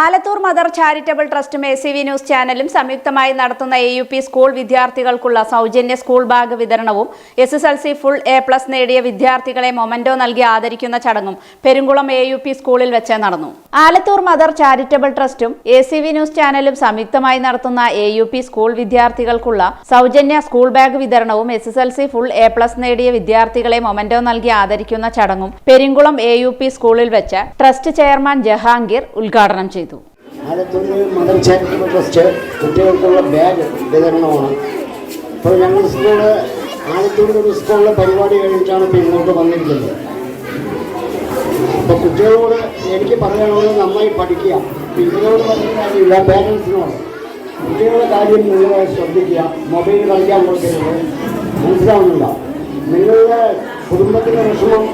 Alathur mother charitable ട്രസ്റ്റും A C V news ചാനലും സംയുക്തമായി നടത്തുന്ന എ യു പി സ്കൂൾ വിദ്യാർത്ഥികൾക്കുള്ള സൗജന്യ സ്കൂൾ ബാഗ് വിതരണവും S S L C full A plus നേടിയ വിദ്യാർത്ഥികളെ മൊമന്റോ നൽകി ആദരിക്കുന്ന ചടങ്ങും പെരുങ്കുളം എ യു പി സ്കൂളിൽ വെച്ച് നടന്നു. ആലത്തൂർ മദർ ചാരിറ്റബിൾ ട്രസ്റ്റും എ സി വി ന്യൂസ് ചാനലും സംയുക്തമായി നടത്തുന്ന എ യു പി സ്കൂൾ വിദ്യാർത്ഥികൾക്കുള്ള സൗജന്യ സ്കൂൾ ബാഗ് വിതരണവും S S L C full A plus നേടിയ വിദ്യാർത്ഥികളെ മൊമന്റോ നൽകി ആദരിക്കുന്ന ചടങ്ങും പെരിങ്കുളം എ യു പി സ്കൂളിൽ വെച്ച് ട്രസ്റ്റ് ചെയർമാൻ ജഹാംഗീർ ഉദ്ഘാടനം ചെയ്തു. കുട്ടികൾക്കുള്ള ബാഗ് എനിക്ക് പറയാനുള്ളത് നന്നായി പഠിക്കുക. കുട്ടികളുടെ കാര്യം നിങ്ങൾ ശ്രദ്ധിക്കുക. മൊബൈൽ കളിക്കാൻ കൊടുക്കരുത് മനസ്സിലാവുന്നില്ല നിങ്ങളുടെ കുടുംബത്തിന്റെ വിഷമം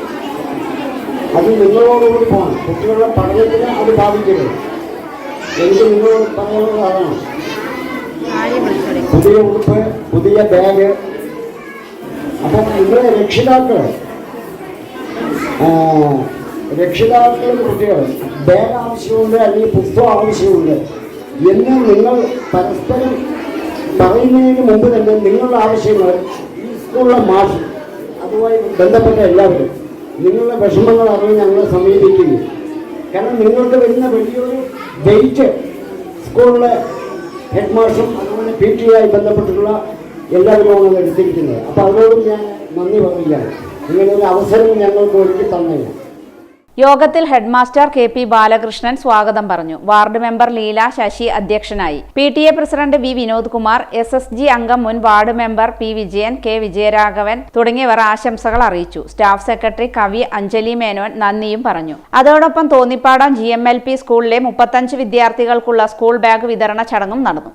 അത് നിങ്ങളോടുകൂടി പോകണം. കുട്ടികളുടെ പഠനത്തിന് അത് ബാധിക്കരുത്. എനിക്ക് നിങ്ങളോട് പറയാനുള്ളത് പുതിയ ഉടുപ്പ് പുതിയ ബാഗ്. അപ്പം നിങ്ങളെ രക്ഷിതാക്കൾ രക്ഷിതാക്കളുടെ രക്ഷിതാക്കളും കുട്ടികൾ ബാഗ് ആവശ്യമുണ്ട് അല്ലെങ്കിൽ പുസ്തകം ആവശ്യമുണ്ട് എന്ന് നിങ്ങൾ പരസ്പരം പറയുന്നതിന് മുമ്പ് തന്നെ നിങ്ങളുടെ ആവശ്യങ്ങൾ ഈ സ്കൂളിലെ മാഷ് അതുമായി ബന്ധപ്പെട്ട എല്ലാവരും നിങ്ങളുടെ വിഷമങ്ങൾ അറിഞ്ഞ് ഞങ്ങളെ സമീപിക്കുന്നു. കാരണം നിങ്ങൾക്ക് വരുന്ന വലിയൊരു വെയിറ്റ് സ്കൂളിലെ ഹെഡ് മാസ്റ്ററും അതുപോലെ പി ടി ആയി ബന്ധപ്പെട്ടിട്ടുള്ള എല്ലാവരുമാണ് എടുത്തിരിക്കുന്നത്. അപ്പോൾ അവരോടും ഞാൻ നന്ദി പറയുകയാണ് ഇങ്ങനെ ഒരു അവസരം ഞങ്ങൾക്ക് ഒരുക്കി തന്നതിന്. യോഗത്തിൽ ഹെഡ്മാസ്റ്റർ കെ പി ബാലകൃഷ്ണൻ സ്വാഗതം പറഞ്ഞു. വാർഡ് മെമ്പർ ലീല ശശി അധ്യക്ഷനായി. P T A president V Vinod Kumar S S G അംഗം മുൻ ward member P Vijayan K Vijayaraghavan തുടങ്ങിയവർ ആശംസകൾ അറിയിച്ചു. സ്റ്റാഫ് സെക്രട്ടറി കവി അഞ്ജലി മേനോൻ നന്ദിയും പറഞ്ഞു. അതോടൊപ്പം Thonnippadam G M L P സ്കൂളിലെ മുപ്പത്തഞ്ച് വിദ്യാർത്ഥികൾക്കുള്ള സ്കൂൾ ബാഗ് വിതരണ ചടങ്ങും നടന്നു.